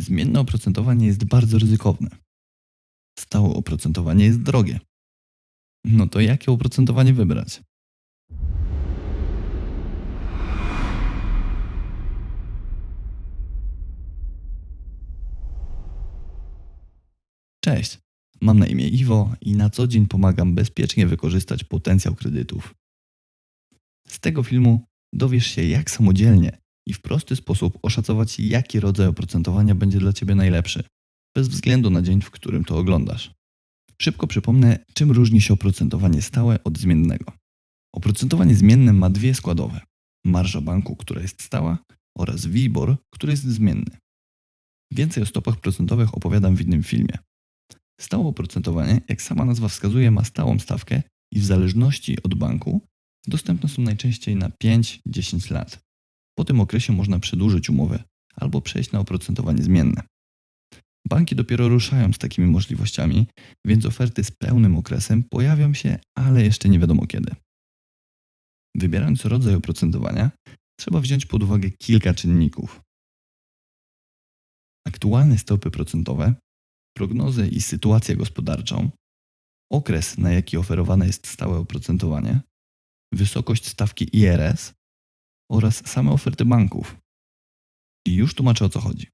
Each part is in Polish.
Zmienne oprocentowanie jest bardzo ryzykowne. Stałe oprocentowanie jest drogie. No to jakie oprocentowanie wybrać? Cześć, mam na imię Iwo i na co dzień pomagam bezpiecznie wykorzystać potencjał kredytów. Z tego filmu dowiesz się, jak samodzielnie i w prosty sposób oszacować, jaki rodzaj oprocentowania będzie dla Ciebie najlepszy, bez względu na dzień, w którym to oglądasz. Szybko przypomnę, czym różni się oprocentowanie stałe od zmiennego. Oprocentowanie zmienne ma dwie składowe: marża banku, która jest stała, oraz WIBOR, który jest zmienny. Więcej o stopach procentowych opowiadam w innym filmie. Stałe oprocentowanie, jak sama nazwa wskazuje, ma stałą stawkę i w zależności od banku dostępne są najczęściej na 5-10 lat. Po tym okresie można przedłużyć umowę albo przejść na oprocentowanie zmienne. Banki dopiero ruszają z takimi możliwościami, więc oferty z pełnym okresem pojawią się, ale jeszcze nie wiadomo kiedy. Wybierając rodzaj oprocentowania, trzeba wziąć pod uwagę kilka czynników. Aktualne stopy procentowe, prognozy i sytuację gospodarczą, okres, na jaki oferowane jest stałe oprocentowanie, wysokość stawki IRS oraz same oferty banków. I już tłumaczę o co chodzi.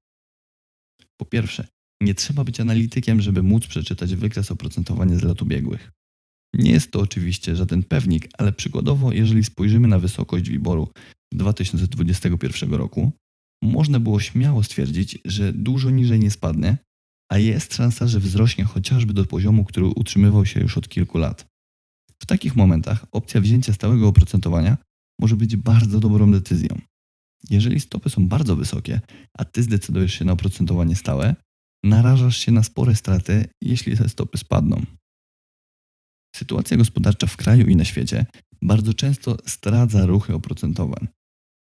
Po pierwsze, nie trzeba być analitykiem, żeby móc przeczytać wykres oprocentowania z lat ubiegłych. Nie jest to oczywiście żaden pewnik, ale przykładowo, jeżeli spojrzymy na wysokość wyboru 2021 roku, można było śmiało stwierdzić, że dużo niżej nie spadnie, a jest szansa, że wzrośnie chociażby do poziomu, który utrzymywał się już od kilku lat. W takich momentach opcja wzięcia stałego oprocentowania może być bardzo dobrą decyzją. Jeżeli stopy są bardzo wysokie, a ty zdecydujesz się na oprocentowanie stałe, narażasz się na spore straty, jeśli te stopy spadną. Sytuacja gospodarcza w kraju i na świecie bardzo często zdradza ruchy oprocentowań.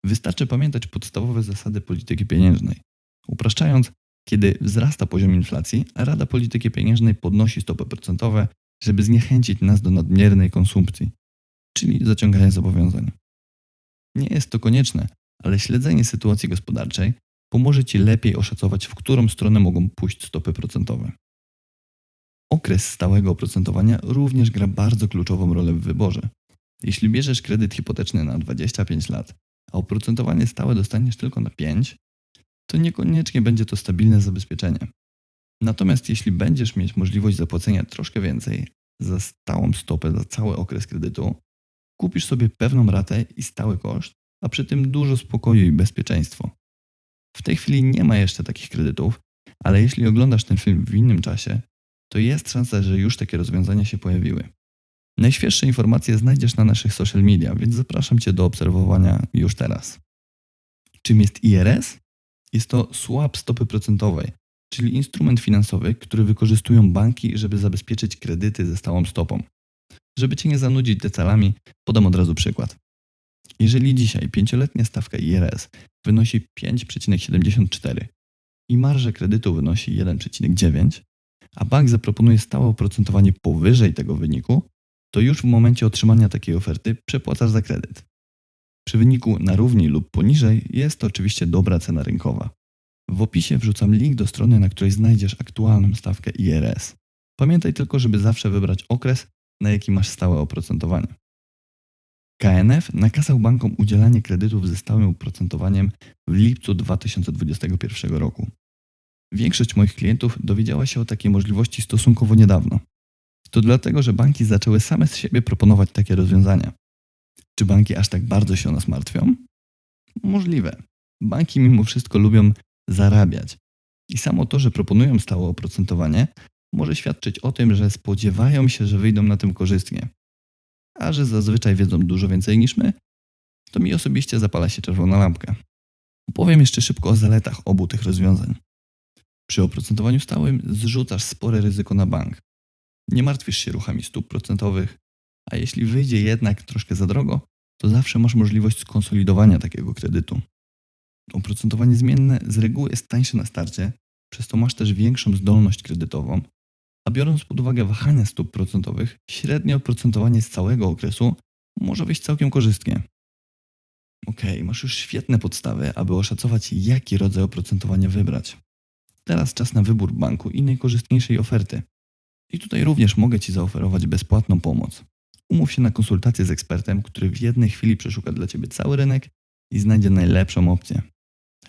Wystarczy pamiętać podstawowe zasady polityki pieniężnej. Upraszczając, kiedy wzrasta poziom inflacji, Rada Polityki Pieniężnej podnosi stopy procentowe, żeby zniechęcić nas do nadmiernej konsumpcji, czyli zaciągania zobowiązań. Nie jest to konieczne, ale śledzenie sytuacji gospodarczej pomoże Ci lepiej oszacować, w którą stronę mogą pójść stopy procentowe. Okres stałego oprocentowania również gra bardzo kluczową rolę w wyborze. Jeśli bierzesz kredyt hipoteczny na 25 lat, a oprocentowanie stałe dostaniesz tylko na 5, to niekoniecznie będzie to stabilne zabezpieczenie. Natomiast jeśli będziesz mieć możliwość zapłacenia troszkę więcej za stałą stopę za cały okres kredytu, kupisz sobie pewną ratę i stały koszt, a przy tym dużo spokoju i bezpieczeństwo. W tej chwili nie ma jeszcze takich kredytów, ale jeśli oglądasz ten film w innym czasie, to jest szansa, że już takie rozwiązania się pojawiły. Najświeższe informacje znajdziesz na naszych social media, więc zapraszam Cię do obserwowania już teraz. Czym jest IRS? Jest to swap stopy procentowej, czyli instrument finansowy, który wykorzystują banki, żeby zabezpieczyć kredyty ze stałą stopą. Żeby Cię nie zanudzić detalami, podam od razu przykład. Jeżeli dzisiaj pięcioletnia stawka IRS wynosi 5,74 i marża kredytu wynosi 1,9, a bank zaproponuje stałe oprocentowanie powyżej tego wyniku, to już w momencie otrzymania takiej oferty przepłacasz za kredyt. Przy wyniku na równi lub poniżej jest to oczywiście dobra cena rynkowa. W opisie wrzucam link do strony, na której znajdziesz aktualną stawkę IRS. Pamiętaj tylko, żeby zawsze wybrać okres, na jaki masz stałe oprocentowanie. KNF nakazał bankom udzielanie kredytów ze stałym oprocentowaniem w lipcu 2021 roku. Większość moich klientów dowiedziała się o takiej możliwości stosunkowo niedawno. To dlatego, że banki zaczęły same z siebie proponować takie rozwiązania. Czy banki aż tak bardzo się o nas martwią? Możliwe. Banki mimo wszystko lubią zarabiać. I samo to, że proponują stałe oprocentowanie, może świadczyć o tym, że spodziewają się, że wyjdą na tym korzystnie. A że zazwyczaj wiedzą dużo więcej niż my, to mi osobiście zapala się czerwona lampka. Opowiem jeszcze szybko o zaletach obu tych rozwiązań. Przy oprocentowaniu stałym zrzucasz spore ryzyko na bank. Nie martwisz się ruchami stóp procentowych, a jeśli wyjdzie jednak troszkę za drogo, to zawsze masz możliwość skonsolidowania takiego kredytu. Oprocentowanie zmienne z reguły jest tańsze na starcie, przez to masz też większą zdolność kredytową, a biorąc pod uwagę wahania stóp procentowych, średnie oprocentowanie z całego okresu może wyjść całkiem korzystnie. Ok, masz już świetne podstawy, aby oszacować, jaki rodzaj oprocentowania wybrać. Teraz czas na wybór banku i najkorzystniejszej oferty. I tutaj również mogę Ci zaoferować bezpłatną pomoc. Umów się na konsultację z ekspertem, który w jednej chwili przeszuka dla Ciebie cały rynek i znajdzie najlepszą opcję.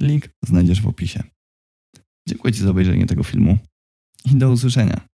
Link znajdziesz w opisie. Dziękuję Ci za obejrzenie tego filmu i do usłyszenia.